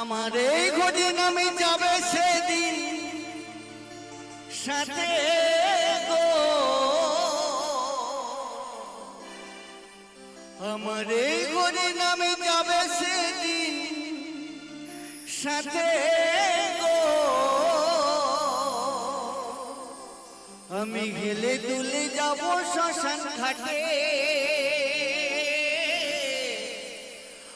আমার এই ঘড়ি নামে যাবে সেদিন। সাথে গো। আমার এই ঘড়ি নামে যাবে সেদিন। সাথে গো। আমি গেলে দুলে যাব শ্মশান ঘাটে।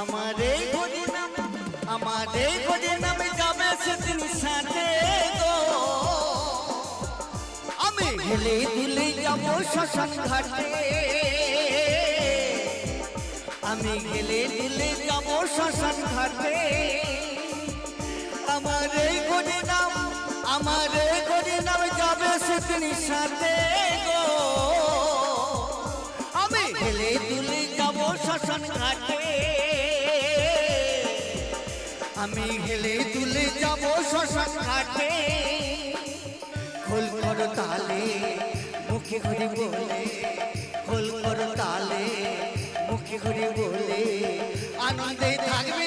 আমার ঘড়ি নাম, আমার ঘড়ি নামে সেদিন সাথে গো। আমি হেলে দুলে যাব শ্মশান ঘাটে। আমি গেলে দিলে যাব শ্মশান ঘাটে। আমার ঘড়ি নাম, আমার ঘড়ি নাম যাবে সেদিন সাথে আমি হেলে তুলে যাব শ্মশান ঘাটে। খোল কর তালে, মুখে ঘুরে বলে। খোল কর তালে, মুখে ঘুরে বলে। আনন্দে থাকবে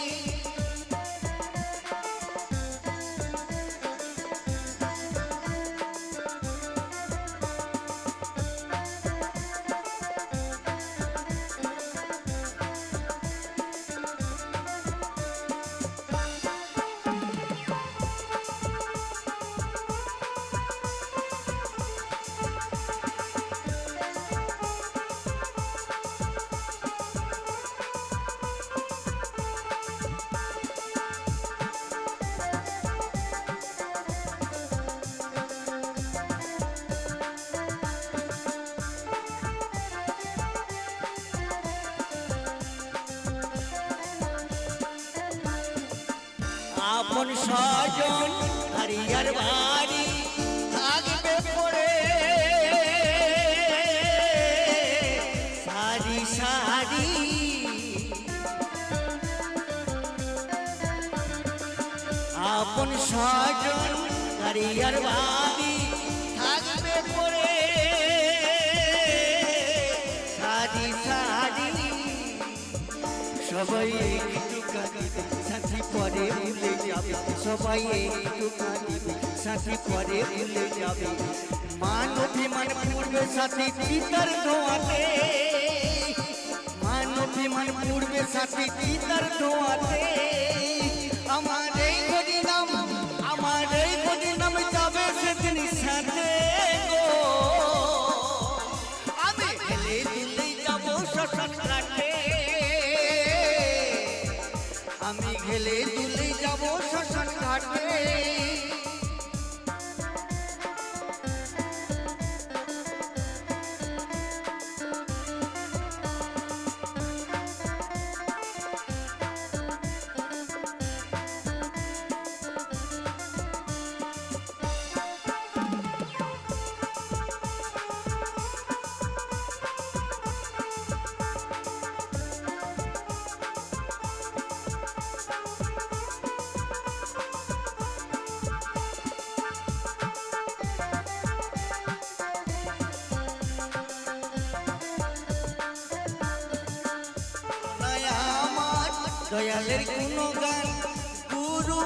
আপন স্বজন, হারিয়ার বাড়ি থাকবে পড়ে। সারি সারি। আপন স্বজন, হারিয়ার বাড়ি থাকবে পড়ে। সারি সারি। সবাই একটু কাঁদিবে সাথী পরে ভুলে যাবে, সবাই একটু কাঁদিবে, সাথী পরে ভুলে যাবে। মান অভিমান পূর্বে সাথী পিতার ধোয়াতে মান অভিমান পূর্বে সাথী পিতার ধোয়াতে আমার আমি দয়ালের কোনো গান গুরু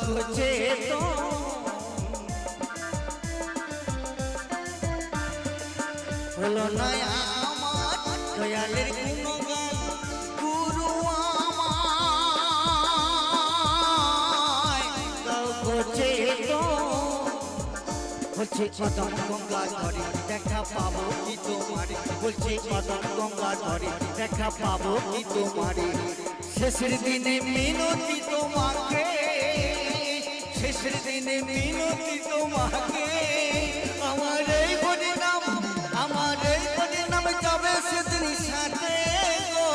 খুঁজে তো হলো নয়া দয়ালের কোনো বলছে কদম গঙ্গা ধরে দেখা পাবো কি তোমারে? বলছে কদম গঙ্গা ধরে দেখা পাবো কি তোমারে? শেষের দিনে মিনতি তোমাকে, শেষের দিনে মিনতি তোমাকে। আমার এই নাম আমার এই নাম যাবে সেদিন সাথে গো।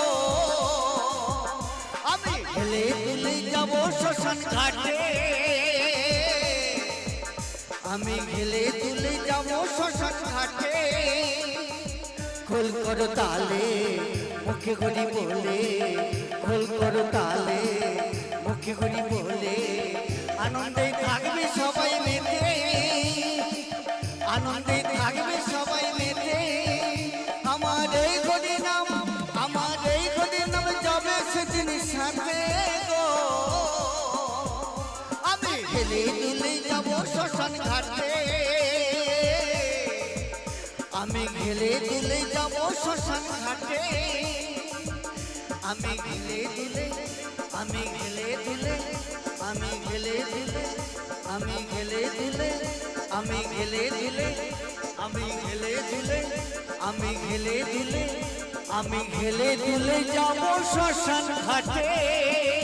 আমি হেলে দুলে যাব শ্মশান ঘাটে। আমি গেলে তুলে যাব শ্মশান ঘাটে। খোল করো তালে, মুখে করি বলে। খোল করো তালে, মুখে করি বলে। আনন্দে গেলে দুলে যাব শ্মশান ঘাটে। আমি গেলে দুলে, আমি গেলে দুলে, আমি গেলে দুলে, আমি গেলে দুলে, আমি গেলে দুলে, আমি গেলে দুলে, আমি গেলে দুলে, আমি গেলে দুলে যাব শ্মশান ঘাটে।